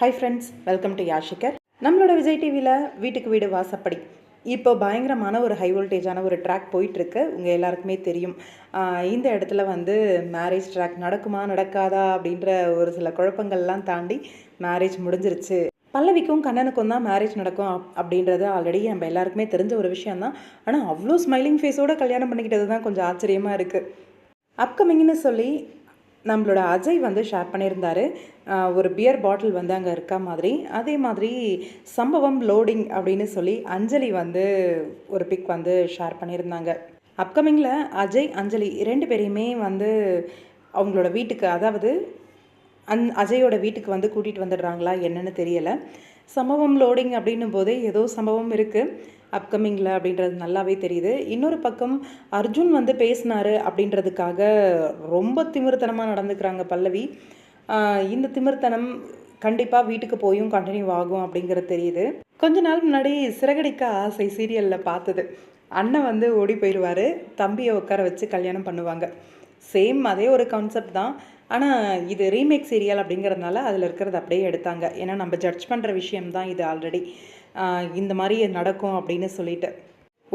Hi friends welcome to யாஷிகர் நம்மளோட விஜய் டிவியில் வீட்டுக்கு வீடு வாசப்படி. இப்போ பயங்கரமான ஒரு ஹை வோல்டேஜான ஒரு ட்ராக் போயிட்டுருக்கு. உங்கள் எல்லாருக்குமே தெரியும். இந்த இடத்துல வந்து மேரேஜ் ட்ராக் நடக்குமா நடக்காதா அப்படின்ற ஒரு சில குழப்பங்கள்லாம் தாண்டி மேரேஜ் முடிஞ்சிருச்சு. பல்லவிக்கும் கண்ணனுக்கும் தான் மேரேஜ் நடக்கும் அப்படின்றது ஆல்ரெடி நம்ம எல்லாருக்குமே தெரிஞ்ச ஒரு விஷயம் தான் ஆனால் அவ்வளோ ஸ்மைலிங் ஃபேஸோட கல்யாணம் பண்ணிக்கிட்டது தான் கொஞ்சம் ஆச்சரியமாக இருக்குது அப்கமிங்னு சொல்லி நம்மளோட அஜய் வந்து ஷேர் பண்ணியிருந்தாரு. ஒரு பியர் பாட்டில் வந்து அங்கே இருக்க மாதிரி. அதே மாதிரி சம்பவம் லோடிங் அப்படின்னு சொல்லி அஞ்சலி வந்து ஒரு பிக் வந்து ஷேர் பண்ணியிருந்தாங்க. அப்கமிங்கில் அஜய் அஞ்சலி ரெண்டு பேரையுமே வந்து அவங்களோட வீட்டுக்கு அதாவது அந் அஜயோட வீட்டுக்கு வந்து கூட்டிகிட்டு வந்துடுறாங்களா என்னன்னு தெரியலை. சம்பவம் லோடிங் அப்படின்னும் போதே ஏதோ சம்பவம் இருக்குது அப்கமிங்கில் அப்படின்றது நல்லாவே தெரியுது. இன்னொரு பக்கம் அர்ஜுன் வந்து பேசினாரு அப்படின்றதுக்காக ரொம்ப திமிர்த்தனமாக நடந்துக்கிறாங்க பல்லவி. இந்த திமிர்த்தனம் கண்டிப்பாக வீட்டுக்கு போயும் கண்டினியூ ஆகும் அப்படிங்கிறது தெரியுது. கொஞ்ச நாள் முன்னாடி சிறகடிக்க ஆசை சீரியலில் பார்த்தது. அண்ணன் வந்து ஓடி போயிடுவார் தம்பியை உட்கார வச்சு கல்யாணம் பண்ணுவாங்க. சேம் அதே ஒரு கான்செப்ட் தான். ஆனால் இது ரீமேக் சீரியல் அப்படிங்கிறதுனால அதில் இருக்கிறது அப்படியே எடுத்தாங்க. ஏன்னா நம்ம ஜட்ஜ் பண்ணுற விஷயம் தான் இது ஆல்ரெடி இந்த மாதிரி நடக்கும் அப்படின்னு சொல்லிட்டு.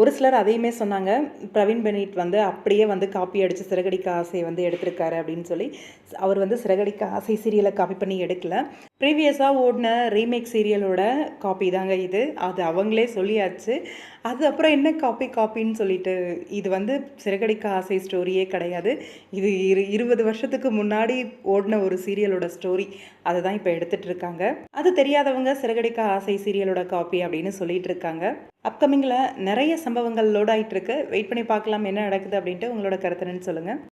ஒரு சிலர் அதையுமே சொன்னாங்க பிரவீன் பெனிட் வந்து அப்படியே வந்து காப்பி அடித்து சிறகடிக்க ஆசையை வந்து எடுத்திருக்காரு அப்படின்னு சொல்லி. அவர் வந்து சிறகடிக்க ஆசை சீரியலை காப்பி பண்ணி எடுக்கல. ப்ரீவியஸாக ஓடின ரீமேக் சீரியலோட காப்பி தாங்க இது. அது அவங்களே சொல்லியாச்சு. அது அப்புறம் என்ன காப்பி காப்பின்னு சொல்லிட்டு இது வந்து சிறகடிக்க ஆசை ஸ்டோரியே கிடையாது. இது இரு இருபது வருஷத்துக்கு முன்னாடி ஓடின ஒரு சீரியலோட ஸ்டோரி அதை தான் இப்போ எடுத்துகிட்டு இருக்காங்க. அது தெரியாதவங்க சிறகடிக்க ஆசை சீரியலோட காப்பி அப்படின்னு சொல்லிட்டு இருக்காங்க. அப்கமிங்கில் நிறைய சம்பவங்கள் லோட் ஆகிட்டு இருக்கு வெயிட் பண்ணி பார்க்கலாம் என்ன நடக்குது அப்படின்ட்டு உங்களோட கருத்துன்னு சொல்லுங்கள்